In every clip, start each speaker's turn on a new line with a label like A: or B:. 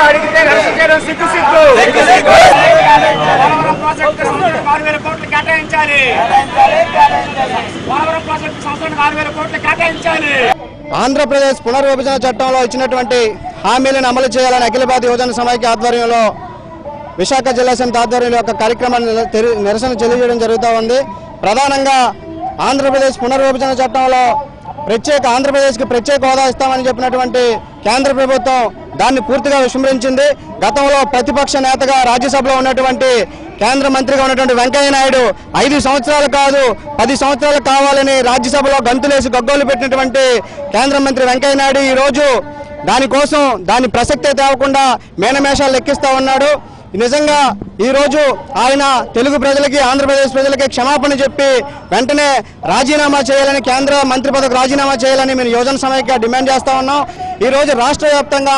A: అడిగితే రక్షించడం సిగ్గు సిగ్గు ఆరు వేల కోట్లు కేటాయించాలి పోలవరం ప్రాజెక్టు సంవత్సరానికి ఆరు వేల కోట్లు కేటాయించాలి
B: ఆంధ్రప్రదేశ్ పునర్విభజన చట్టంలో ఇచ్చినటువంటి హామీలను అమలు చేయాలని అఖిల భారత యువజన సమైక్య ఆధ్వర్యంలో విశాఖ జిల్లా సమితి ఆధ్వర్యంలో ఒక కార్యక్రమాన్ని నిరసన తెలియజేయడం జరుగుతూ ఉంది. ప్రధానంగా ఆంధ్రప్రదేశ్ పునర్విభజన చట్టంలో ప్రత్యేక ఆంధ్రప్రదేశ్కి ప్రత్యేక హోదా ఇస్తామని చెప్పినటువంటి కేంద్ర ప్రభుత్వం దాన్ని పూర్తిగా విస్మరించింది. గతంలో ప్రతిపక్ష నేతగా రాజ్యసభలో ఉన్నటువంటి కేంద్ర మంత్రిగా ఉన్నటువంటి వెంకయ్య నాయుడు ఐదు సంవత్సరాలు కాదు పది సంవత్సరాలు కావాలని రాజ్యసభలో గంతులేసి గగ్గోలు పెట్టినటువంటి కేంద్ర మంత్రి వెంకయ్య నాయుడు ఈ రోజు దానికోసం దాని ప్రసక్తే తేవకుండా మేనమేషాలు లెక్కిస్తూ ఉన్నాడు. నిజంగా ఈరోజు ఆయన తెలుగు ప్రజలకి ఆంధ్రప్రదేశ్ ప్రజలకి క్షమాపణ చెప్పి వెంటనే రాజీనామా చేయాలని కేంద్ర మంత్రి పదవికి రాజీనామా చేయాలని మేము యోజన సమైక్య డిమాండ్ చేస్తా ఉన్నాం. ఈ రోజు రాష్ట్ర వ్యాప్తంగా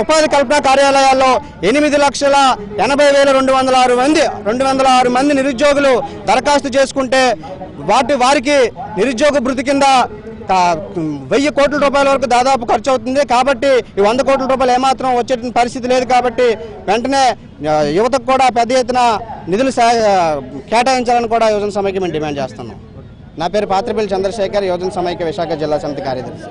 B: ఉపాధి కల్పన కార్యాలయాల్లో ఎనిమిది లక్షల ఎనభై వేల రెండు వందల ఆరు మంది రెండు వందల ఆరు మంది నిరుద్యోగులు దరఖాస్తు చేసుకుంటే వాటి వారికి నిరుద్యోగ భృతి కింద వెయ్యి కోట్ల రూపాయల వరకు దాదాపు ఖర్చు అవుతుంది. కాబట్టి ఈ వంద కోట్ల రూపాయలు ఏమాత్రం వచ్చే పరిస్థితి లేదు కాబట్టి వెంటనే యువతకు కూడా పెద్ద ఎత్తున నిధులు కేటాయించాలని కూడా యోజన సమైక్య మేము డిమాండ్ చేస్తున్నాం. నా పేరు పాత్రపల్లి చంద్రశేఖర్ యువజన సమైక్య విశాఖ జిల్లా సమితి కార్యదర్శి.